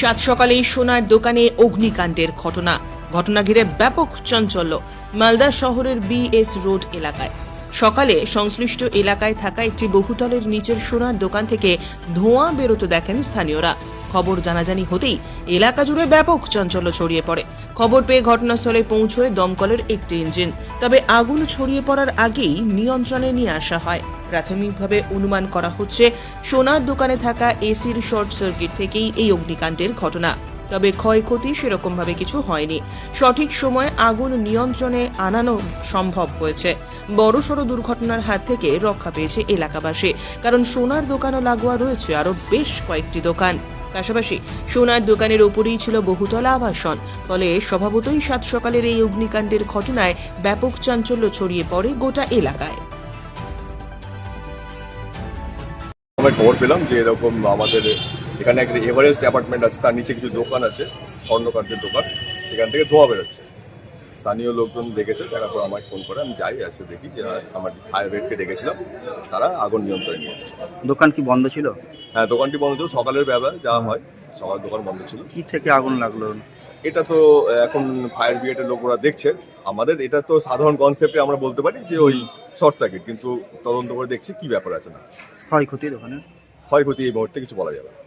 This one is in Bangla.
সাত সকালে সোনার দোকানে অগ্নিকাণ্ডের ঘটনা। ঘটনা ঘিরে ব্যাপক চাঞ্চল্য মালদা শহরের বিএস রোড এলাকায়। সকালে সংশ্লিষ্ট এলাকায় থাকা একটি বহুতলের নিচের সোনার দোকান থেকে ধোঁয়া বেরোতে দেখেন স্থানীয়রা। খবর জানাজানি হতেই এলাকা জুড়ে ব্যাপক চাঞ্চল্য ছড়িয়ে পড়ে। খবর পেয়ে ঘটনাস্থলে পৌঁছয় দমকলের একটি ইঞ্জিন। তবে আগুন ছড়িয়ে পড়ার আগেই নিয়ন্ত্রণে নিয়ে আসা হয়। প্রাথমিকভাবে অনুমান করা হচ্ছে সোনার দোকানে থাকা এসির শর্ট সার্কিট থেকেই এই অগ্নিকাণ্ডের ঘটনা। তবে ক্ষয়ক্ষতি সেরকমভাবে কিছু হয়নি। সঠিক সময়ে আগুন নিয়ন্ত্রণে আনানো সম্ভব হয়েছে। বড়সড় দুর্ঘটনার হাত থেকে রক্ষা পেয়েছে এলাকাবাসী। কারণ সোনার দোকানও লাগোয়া রয়েছে আরও বেশ কয়েকটি দোকান। পাশাপাশি সোনার দোকানের ওপরেই ছিল বহুতলা আবাসন। ফলে স্বভাবতই সাত সকালের এই অগ্নিকাণ্ডের ঘটনায় ব্যাপক চাঞ্চল্য ছড়িয়ে পড়ে গোটা এলাকায়। আমরা খবর পেলাম যে এরকম আমাদের এখানে একটা এভারেস্ট অ্যাপার্টমেন্ট আছে তার নিচে কিছু দোকান আছে স্বর্ণকার্যের দোকান সেখান থেকে ধোঁয়া বেরোচ্ছে। স্থানীয় লোকজন দেখেছে দেখার পর আমায় ফোন করে আমি যাই এসে দেখি যে আমার ফায়ার ব্রিগেডকে ডেকেছিলাম তারা আগুন নিয়ন্ত্রণে নিয়ে এসছে। দোকান কি বন্ধ ছিল? হ্যাঁ দোকানটি বন্ধ ছিল সকালের বেলা যা হয় সকাল দোকান বন্ধ ছিল। কি থেকে আগুন লাগল? এটা তো এখন ফায়ার ব্রিগেডের লোকরা দেখছে। আমাদের এটা তো সাধারণ কনসেপ্টে আমরা বলতে পারি যে ওই শর্ট সার্কিট কিন্তু তদন্ত করে দেখছি কি ব্যাপার আছে না ক্ষয়ক্ষতি ওখানে ক্ষয়ক্ষতি এই মুহূর্তে কিছু বলা যাবে না।